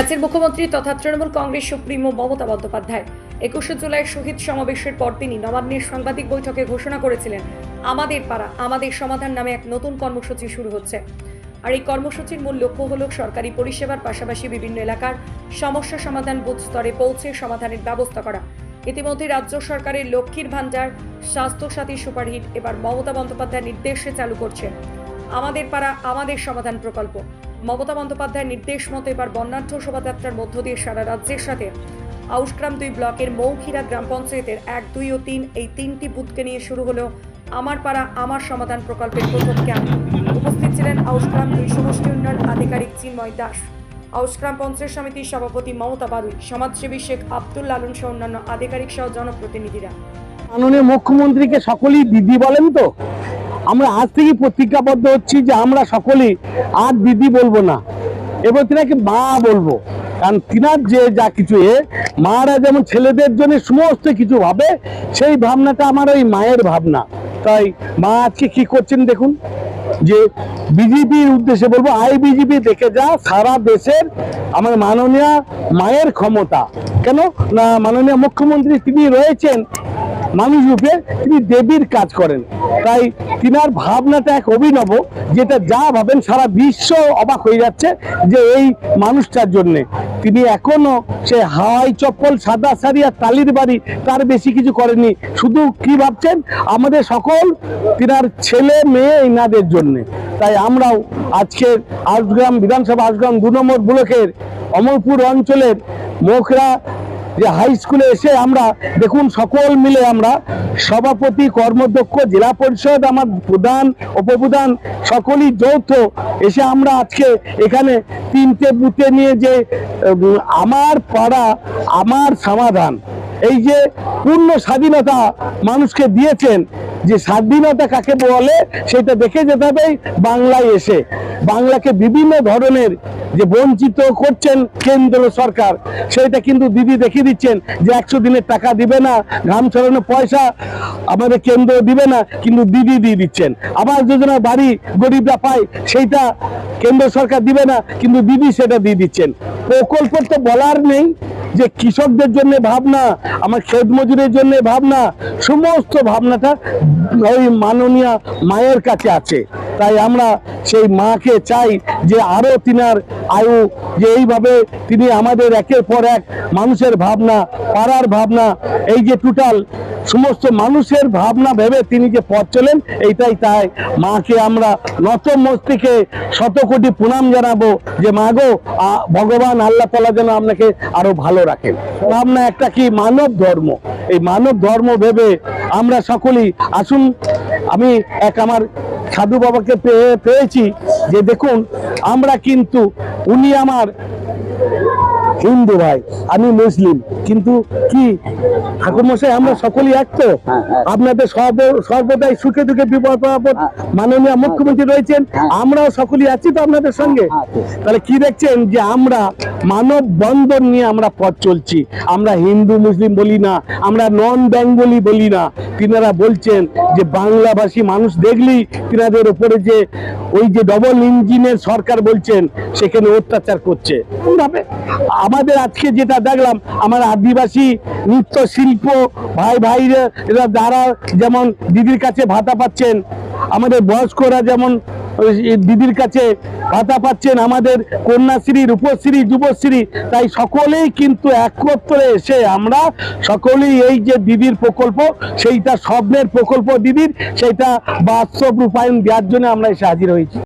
রাজ্যের মুখ্যমন্ত্রী তথা তৃণমূল কংগ্রেস সুপ্রিমো মমতা বন্দ্যোপাধ্যায়। একুশে জুলাই শহীদ সমাবেশের পর তিনি নবান্নের সাংবাদিক বৈঠকে ঘোষণা করেছিলেন, আমাদের পাড়া, আমাদের সমাধান নামে এক নতুন কর্মসূচি শুরু হচ্ছে। আর এই কর্মসূচির মূল লক্ষ্য হল সরকারি পরিষেবার পাশাপাশি বিভিন্ন এলাকার সমস্যা সমাধান বুথ স্তরে পৌঁছে সমাধানের ব্যবস্থা করা। ইতিমধ্যে রাজ্য সরকারের লক্ষ্মীর ভাণ্ডার, স্বাস্থ্যসাথী সুপারহিট এবার মমতা বন্দ্যোপাধ্যায়ের নির্দেশে চালু করছে। আমাদের পাড়া, আমাদের সমাধান প্রকল্প। মমতা বন্দ্যোপাধ্যায়ের নির্দেশ মতো এবার বর্ণাঢ্য শোভাযাত্রার মধ্য দিয়ে সারা রাজ্যের সাথে। আউশগ্রাম দুই ব্লকের মৌখিরা গ্রাম পঞ্চায়েতের এক, দুই ও তিন এই তিনটি বুথকে নিয়ে শুরু হলো আমার পাড়া আমার সমাধান প্রকল্পের প্রথম ক্যাম্প। উপস্থিত ছিলেন আউশগ্রাম দুই সমষ্টি উন্নয়ন আধিকারিক চিন্ময় দাস, আউশগ্রাম পঞ্চায়েত সমিতির সভাপতি মমতা বাদুই সমাজসেবী শেখ আব্দুল লালন সহ অন্যান্য আধিকারিক সহ জনপ্রতিনিধিরা। মাননীয় মুখ্যমন্ত্রীকে সকলেই দিদি বলেন তো? আমরা আজ থেকে প্রতিজ্ঞাবদ্ধ হচ্ছি যে আমরা সকলেই আর দিদি বলব না, এবার তিনাকে মা বলব। কারণ তিনার যে যা কিছু এ, মারা যেমন ছেলেদের জন্য সমস্ত কিছু ভাবে, সেই ভাবনাটা আমার ওই মায়ের ভাবনা। তাই মা আজকে কি করছেন দেখুন, যে বিজেপির উদ্দেশ্যে বলব, আই বিজেপি দেখে যা, সারা দেশের আমার মাননীয় মায়ের ক্ষমতা। কেন? না, মাননীয় মুখ্যমন্ত্রী তিনি রয়েছেন মানুষ রূপে তিনি দেবীর কাজ করেন। তাই তিনার ভাবনাটা এক অভিনব, যেটা যা ভাবেন সারা বিশ্ব অবাক হয়ে যাচ্ছে যে এই মানুষটার জন্যে। তিনি এখনও সে হাওয়াই চপ্পল, সাদা শাড়ি আর তালির বাড়ি তার বেশি কিছু করেননি। শুধু কি ভাবছেন? আমাদের সকল তিনার ছেলে মেয়ে ইনাদের জন্য। তাই আমরাও আজকের আশগ্রাম বিধানসভা আশগ্রাম দু নম্বর ব্লকের অমরপুর অঞ্চলের মোখরা যে হাই স্কুলে এসে আমরা দেখুন সকল মিলে আমরা সভাপতি কর্মদক্ষ জেলা পরিষদ, আমার প্রধান, উপপ্রধান সকলেই যৌথ এসে আমরা আজকে এখানে তিনটে বুথে নিয়ে যে আমার পাড়া, আমার সমাধান, এই যে পূর্ণ স্বাধীনতা মানুষকে দিয়েছেন, যে স্বাধীনতা কাকে বলে সেটা দেখে যেতে হবে বাংলায় এসে। বাংলাকে বিভিন্ন ধরনের যে বঞ্চিত করছেন কেন্দ্র সরকার সেটা কিন্তু দিদি দেখিয়ে দিচ্ছেন যে একশো দিনের টাকা দিবে না, ঘাম ছড়ানো পয়সা আমাদের কেন্দ্র দিবে না, কিন্তু দিদি দিয়ে দিচ্ছেন। আবাস যোজনা বাড়ি গরিবরা পায়, সেইটা কেন্দ্র সরকার দিবে না, কিন্তু দিদি সেটা দিয়ে দিচ্ছেন। প্রকল্প তো বলার নেই যে কৃষকদের জন্য ভাবনা, আমার খেত মজুরের জন্য ভাবনা, সমস্ত ভাবনাটা ওই মাননীয় মায়ের কাছে আছে। তাই আমরা সেই মাকে চাই যে আরও তিনার আয়ু, যে এইভাবে তিনি আমাদের একের পর এক মানুষের ভাবনা, পাড়ার ভাবনা, এই যে টোটাল সমস্ত মানুষের ভাবনা ভেবে তিনি যে পথ চলেন, এইটাই তাই। মাকে আমরা নত মস্তিকে শত কোটি প্রণাম জানাব যে, মা গো ভগবান আল্লাহ তালা যেন আপনাকে আরও ভালো রাখেন। ভাবনা একটা কি? মানব ধর্ম। এই মানব ধর্ম ভেবে আমরা সকলেই, আসুন, আমি এক আমার সাধু বাবাকে পেয়ে পেয়েছি যে দেখুন আমরা কিন্তু উনি আমার হিন্দু ভাই আমি মুসলিম। কিন্তু কি ঠাকুর মশাই আমরা সকলেই এক তো? আপনাদের সর্ব- সর্বদাই সুখে দুঃখে বিপদ আপদ মাননীয় মুখ্যমন্ত্রী রয়েছেন আমরাও সকলেই আছি তো আপনাদের সঙ্গে? তাহলে কি দেখছেন যে আমরা মানব বন্ধন নিয়ে আমরা পথ চলছি? আমরা হিন্দু মুসলিম বলি না আমরা নন বেঙ্গলি বলি না। তিনারা বলছেন যে বাংলাভাষী মানুষ দেখলেই তিনাদের উপরে যে ওই যে ডবল ইঞ্জিনের সরকার বলছেন, সেখানে অত্যাচার করছে। আমাদের আজকে যেটা দেখলাম, আমার আদিবাসী নৃত্য শিল্প ভাই ভাইরা যারা যেমন দিদির কাছে ভাতা পাচ্ছেন, আমাদের বয়স্করা যেমন দিদির কাছে ভাতা পাচ্ছেন আমাদের কন্যাশ্রী, রূপশ্রী, যুবশ্রী। তাই সকলেই কিন্তু একত্রে এসে আমরা সকলেই এই যে দিদির প্রকল্প, সেইটা স্বপ্নের প্রকল্প দিদির, সেইটা বাস্তব রূপায়ণ দেওয়ার জন্য আমরা এসে হাজির হয়েছি।